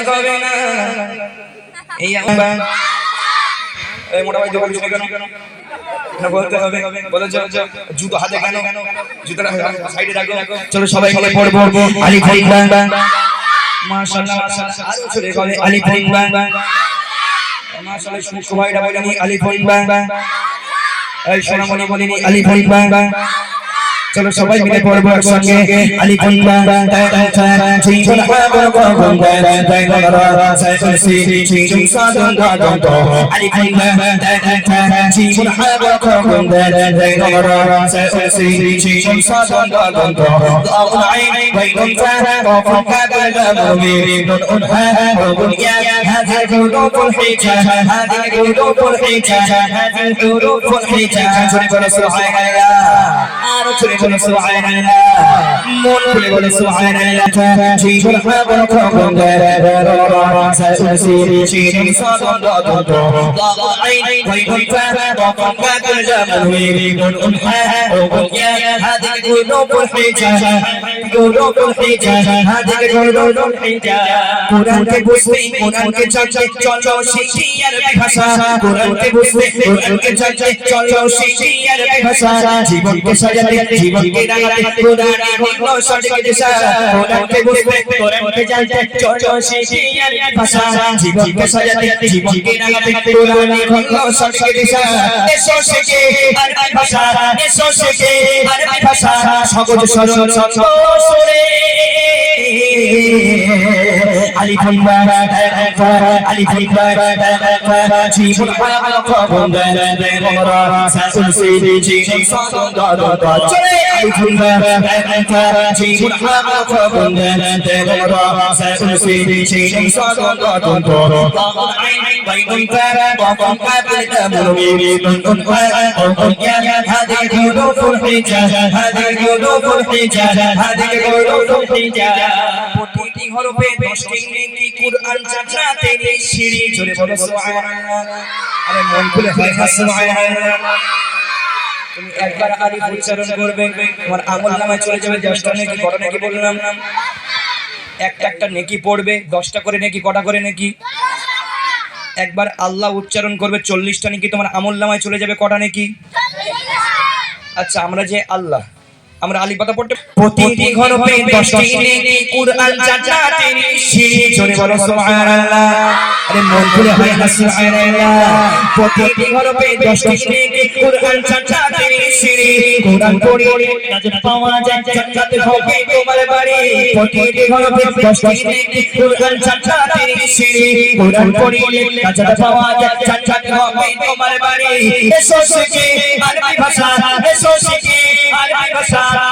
শেখ হবে মোটা ভাই জুতো হাতে কেন? সাইডে রাখো। সবাই মিলে পড়ব। আলি ভাই মাশাআল্লাহ মাশাআল্লাহ। আরও চলে গেলে আলি ভাই মাশাআল্লাহ সুখ ভাইরা বলেনি আলি এই সোনামণি বলেনি, আলি ভাই চলো সবাই মিলে পড়ব একসঙ্গে আলী কন্যা ঝিঙ্গুল আগর গঙ্গা জয় নগর সরসি ঝিঙ্গুল সাধন গদন্ত আলী কন্যা ঝিঙ্গুল আগর গঙ্গা জয় নগর সরসি ঝিঙ্গুল সাধন গদন্ত আউল আইন বাইগুন সারা কফন কাগল গমবি দুন উনহা রবুন ইয়া হাযা কুলুবুল হিজা হাযা কুলুবুল হিজা হাযা কুলুবুল হিজা সুরে বলে সুবহানাল্লাহ আরও চলে বলে সুবহানাল্লাহ। মন খুলে বলে, সুবহানাল্লাহ। জীবন হাবন খবন দরা সাসি চিনি সাদন দদন আইন ওয়াইন ফা তকন কাদর জামুনি নুন উনহা ওবুনিয়া হাদিক গুলুবুল হিজাজ গুলুবুল হিজাজ হাদিক গুলুবুল হিজাজ কোরআনকে বুঝতে, কোরআনকে জানতে, চলো শিখি আরবি ভাষা। কোরআনকে বুঝতে, কোরআনকে জানতে, চলো শিখি আরবি ভাষা। জীবনকে সাজাতে জীবনকে রাঙাতে কোরআনই হলো সঠিক দিশা। কোরআনকে বুঝতে কোরআনকে জানতে চলো শিখি আরবি ভাষা জীবনকে সাজাতে জীবনকে রাঙাতে কোরআনই হলো সঠিক দিশা। এসো শিখি আরবি ভাষা। এসো শিখি আরবি ভাষা। সহজ সরল সুরে আলী খলিফা আলী খলিফা জীবন বন্ধন আমরা শাসন সেই জীবন সাধন দরদ চলে আলী খলিফা জীবন আমরা বন্ধন আমরা শাসন সেই জীবন সাধন দরদ দরদ আইন বাইন তারা বকম কাবিল তামুরি নন্দন কোন জ্ঞান হাদির গুরু ফুল হিজা হাদির গুরু ফুল হিজা হাদির গুরু ফুল হিজা হরফে 10টি ইংরেজি কুরআন জান্নাতের সিঁড়ি। জোরে বলো, সুবহানাল্লাহ। আরে মন খুলে সুবহানাল্লাহ। তুমি একবার আলিফ উচ্চারণ করবে, তোমার আমল নামায় চলে যাবে, দশটা নাকি, কটা নাকি বললাম। একটা একটা নেকি পড়বে, দশটা করে নেকি, কটা করে নেকি? একবার আল্লাহ উচ্চারণ করবে, চল্লিশটা নাকি তোমার আমল নামায় চলে যাবে, কটা নাকি? আচ্ছা আমরা যে আল্লাহ আমরা আলী পাতা পড়তে প্রতিটি ঘরপে 10টি নেকি কুরআন জান্নাতের সিঁড়ি জোরে বলো সুবহানাল্লাহ। আরে মন খুলে হয় না সুবহানাল্লাহ। প্রতিটি ঘরপে 10টি নেকি কুরআন জান্নাতের সিঁড়ি কুরআন পড়ে নাজাত পাওয়া যায় জান্নাত হবে তোমার বাড়ি। প্রতিটি ঘরপে 10টি নেকি কুরআন জান্নাতের সিঁড়ি কুরআন পড়ে নাজাত পাওয়া যায় জান্নাত হবে তোমার বাড়ি। এসো শিখি আরবি ভাষা এসো শিখি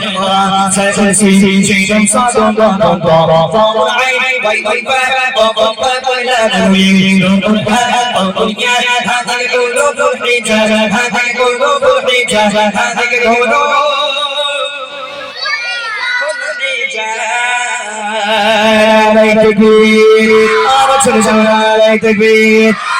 তারা জীবন হারা কবন দেরা